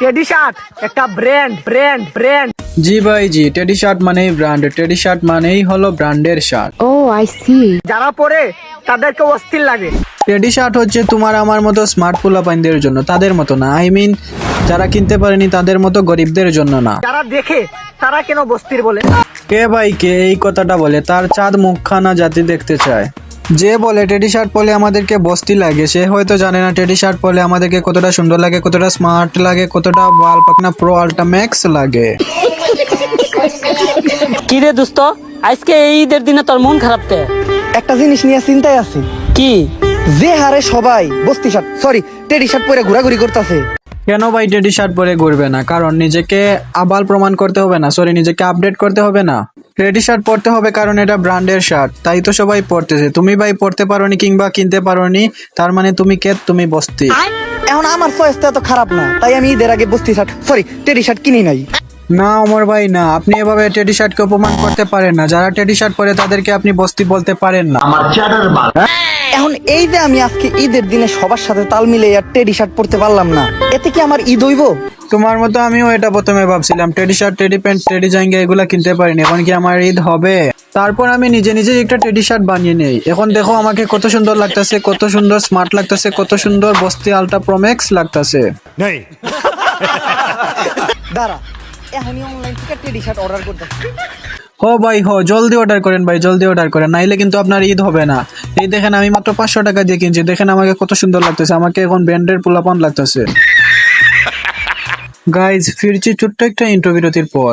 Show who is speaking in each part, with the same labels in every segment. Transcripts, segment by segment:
Speaker 1: Teddy shirt একটা brand brand brand
Speaker 2: জি ভাই জি টেডি শার্ট মানেই ব্র্যান্ড টেডি শার্ট মানেই হলো ব্র্যান্ডের শার্ট
Speaker 3: Oh, I see.
Speaker 1: যারা পরে তাদেরকে অস্থির লাগে।
Speaker 2: টেডি শার্ট হচ্ছে তোমার আমার মতো স্মার্ট পোলাপাইনদের জন্য তাদের মতো না আই মিন যারা কিনতে পারেনি তাদের মতো গরিবদের জন্য না।
Speaker 1: যারা দেখে তারা কেন বস্তির বলে?
Speaker 2: কে ভাই কে এই কথাটা বলে? তার চাঁদ মুখখানা জাতি দেখতে চায়। যে বলে টেডি শার্ট পরে আমাদেরকে বস্তি লাগে সে হয়তো জানে না টেডি শার্ট পরে আমাদেরকে কতটা সুন্দর লাগে কতটা স্মার্ট লাগে কতটা বাল পাকনা প্রো আল্ট্রাম্যাক্স লাগে।
Speaker 4: কি রে দোস্ত? আজকে এই ঈদের দিনে তোর মন খারাপ কে?
Speaker 5: একটা জিনিস নিয়ে চিন্তায় আছি।
Speaker 4: কি?
Speaker 5: যে হারে সবাই বস্তি শার্ট সরি টেডি শার্ট পরে ঘোরাঘুরি করতেছে।
Speaker 2: কেন ভাই টেডি শার্ট পরে ঘুরবে না? কারণ নিজেকে আবাল প্রমাণ করতে হবে না। সরি নিজেকে আপডেট করতে হবে না। টেডি শার্ট পরতে হবে কারণ এটা ব্র্যান্ডের শার্ট তাই তো সবাই পরতেছে। তুমি ভাই পরতে পারোনি কিংবা কিনতে পারোনি তার মানে তুমি কে? তুমি বস্তি।
Speaker 5: এখন আমার চয়েসটা এত খারাপ না। তাই আমি ঈদের আগে বস্তি শার্ট সরি টেডি শার্ট কিনি নাই।
Speaker 2: না অমর ভাই না। আপনি এভাবে টেডি শার্টকে অপমান করতে পারেন না। যারা টেডি শার্ট পরে তাদেরকে আপনি বস্তি বলতে পারেন না।
Speaker 5: এখন এই যে আমি আজকে ঈদের দিনে সবার সাথে তাল মিলে আর টেডি শার্ট পরতে পারলাম না এতে কি আমার ঈদ হইব?
Speaker 2: তোমার মতো আমিও এটা প্রথমে ভাবছিলাম Teddy shirt Teddy pant Teddy জাঙ্গা এগুলা কিনতে পারিনি এখন কি আমার ঈদ হবে? তারপর আমি নিজে নিজে একটা টেডি শার্ট বানিয়ে নেই। এখন দেখো আমাকে কত সুন্দর লাগতেছে কত সুন্দর স্মার্ট লাগতেছে কত সুন্দর বস্তি আলট্রা প্রোম্যাক্স লাগতেছে।
Speaker 5: দাঁড়া এখনই অনলাইন থেকে টেডি শার্ট অর্ডার করতে।
Speaker 2: হো ভাই হো জলদি অর্ডার করেন ভাই জলদি অর্ডার করেন নাইলে কিন্তু আপনার ঈদ হবে না। এই দেখেন আমি মাত্র পাঁচশো টাকা দিয়ে কিনছি দেখেন আমাকে কত সুন্দর লাগতেছে আমাকে এখন ব্র্যান্ডের পোলাপান লাগতেছে। গাইজ ফিরছি ছোট্ট একটা ইন্ট্রো বিরতির পর।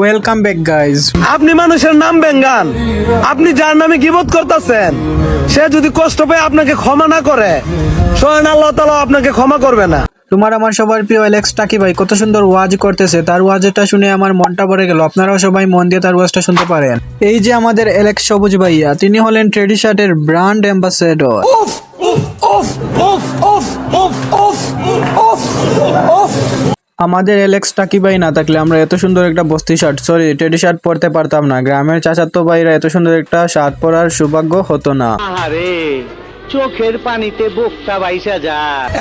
Speaker 2: ওয়েলকাম ব্যাক গাইজ
Speaker 6: আপনি মানুষের নাম বেঙ্গান আপনি যার নামে গিবত করতেছেন সে যদি কষ্ট পেয়ে আপনাকে ক্ষমা না করে স্বয়ং আল্লাহ তালা আপনাকে ক্ষমা করবে না।
Speaker 2: তোমার আমার সবার প্রিয় অ্যালেক্স টাকি ভাই কত সুন্দর ওয়াজ করতেছে। তার ওয়াজটা শুনে আমার মনটা ভরে গেল। আপনারাও সবাই মন দিয়ে তার ওয়াজটা শুনতে পারেন। এই যে আমাদের অ্যালেক্স সবুজ ভাইয়া তিনি হলেন ট্রেডি শার্টের ব্র্যান্ড অ্যাম্বাসেডর আমাদের অ্যালেক্স টাকি ভাই না থাকলে আমরা এত সুন্দর একটা বস্তি শার্ট সরি টেডি শার্ট পরতে পারতাম না। গ্রামের চাচাতো ভাইরা এত সুন্দর একটা শার্ট পরার সৌভাগ্য হতো না।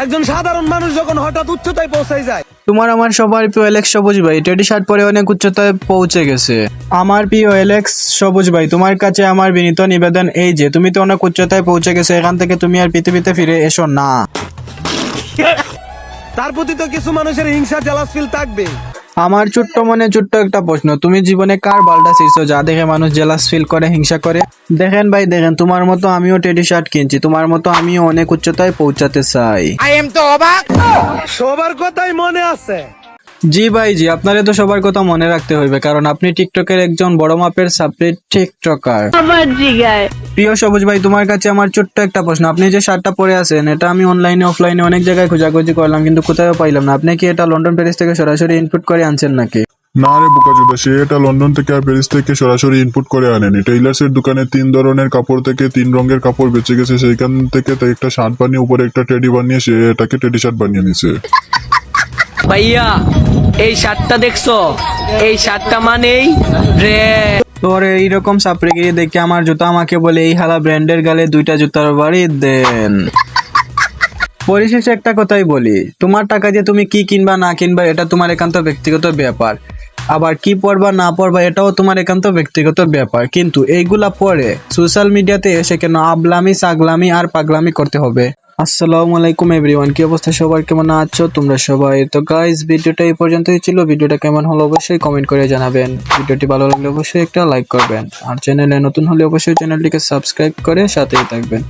Speaker 6: একজন সাধারণ মানুষ যখন হঠাৎ উচ্চতায় পৌঁছায় যায়
Speaker 2: তোমার আমার সবার প্রিয় অ্যালেক্স সবুজ ভাই টেডি শার্ট পরে অনেক উচ্চতায় পৌঁছে গেছে। আমার প্রিয় অ্যালেক্স সবুজ ভাই তোমার কাছে আমার বিনীত নিবেদন এই যে তুমি তো অনেক উচ্চতায় পৌঁছে গেছো এখান থেকে তুমি আর পৃথিবীতে ফিরে এসো না।
Speaker 6: তার প্রতি তো কিছু মানুষের হিংসা জেলাস ফিল থাকবে।
Speaker 2: আমার ছোট্ট মনে ছোট্ট একটা প্রশ্ন তুমি জীবনে কার বালটা ছিড়ছো যা দেখে মানুষ জেলাস ফিল করে হিংসা করে? দেখেন ভাই দেখেন তোমার মতো আমিও টেডি শার্ট কিনছি তোমার মতো আমিও অনেক উচ্চতায় পৌঁছাতে চাই।
Speaker 6: আই এম তো অবাক সবার কথাই মনে আছে।
Speaker 2: জি ভাই জি আপনার তো সবার কথা মনে রাখতে হইবে কারণ আপনি টিকটকের একজন বড় মাপের সাপ্রেট টিকটকার। প্রিয় সবুজ ভাই তোমার কাছে আমার ছোট্ট একটা প্রশ্ন আপনি যে শার্টটা পরে আছেন এটা আমি অনলাইনে অফলাইনে অনেক জায়গায় খোঁজাখুঁজি করলাম কিন্তু কোথাও পাইলাম না। আপনি কি এটা লন্ডন প্যারিস থেকে সরাসরি ইনপুট করে আনছেন নাকি?
Speaker 7: না রে বোকাচোদা সে এটা লন্ডন থেকে আর প্যারিস থেকে সরাসরি ইনপুট করে আনেনি। টেইলার্সের দোকানে তিন ধরনের কাপড় থেকে তিন রঙের কাপড় বেঁচে গেছে। সেইখান থেকে তাই একটা শার্ট বানিয়ে উপরে একটা টেডি বানিয়ে সে এটাকে টেডি শার্ট বানিয়ে নিছে।
Speaker 4: ভাইয়া এই শার্টটা দেখছ? এই শার্টটা মানেই
Speaker 2: তোর এইরকম সাপড়েগিরি দেখে আমার জুতা আমাকে বলে এই হালা ব্র্যান্ডের গালে দুইটা জুতার বাড়ি দেন। পরিশেষে একটা কথাই বলি তোমার টাকা দিয়ে তুমি কি কিনবা না কিনবা এটা তোমার একান্ত ব্যক্তিগত ব্যাপার। আবার কি পড়বা, না পড়বা, এটাও তোমার একান্ত ব্যক্তিগত ব্যাপার। কিন্তু এইগুলা পরে সোশ্যাল মিডিয়াতে এসে কেন আবলামি, সাগলামি আর পাগলামি করতে হবে? আসসালামু আলাইকুম এভরিওয়ান কি অবস্থা সবার? কেমন আছো তোমরা সবাই? তো গাইস ভিডিওটা এই পর্যন্তই ছিল। ভিডিওটা কেমন হলো অবশ্যই কমেন্ট করে জানাবেন। ভিডিওটি ভালো লাগলে অবশ্যই একটা লাইক করবেন। আর চ্যানেলে নতুন হলে অবশ্যই চ্যানেলটিকে সাবস্ক্রাইব করে সাথেই থাকবেন।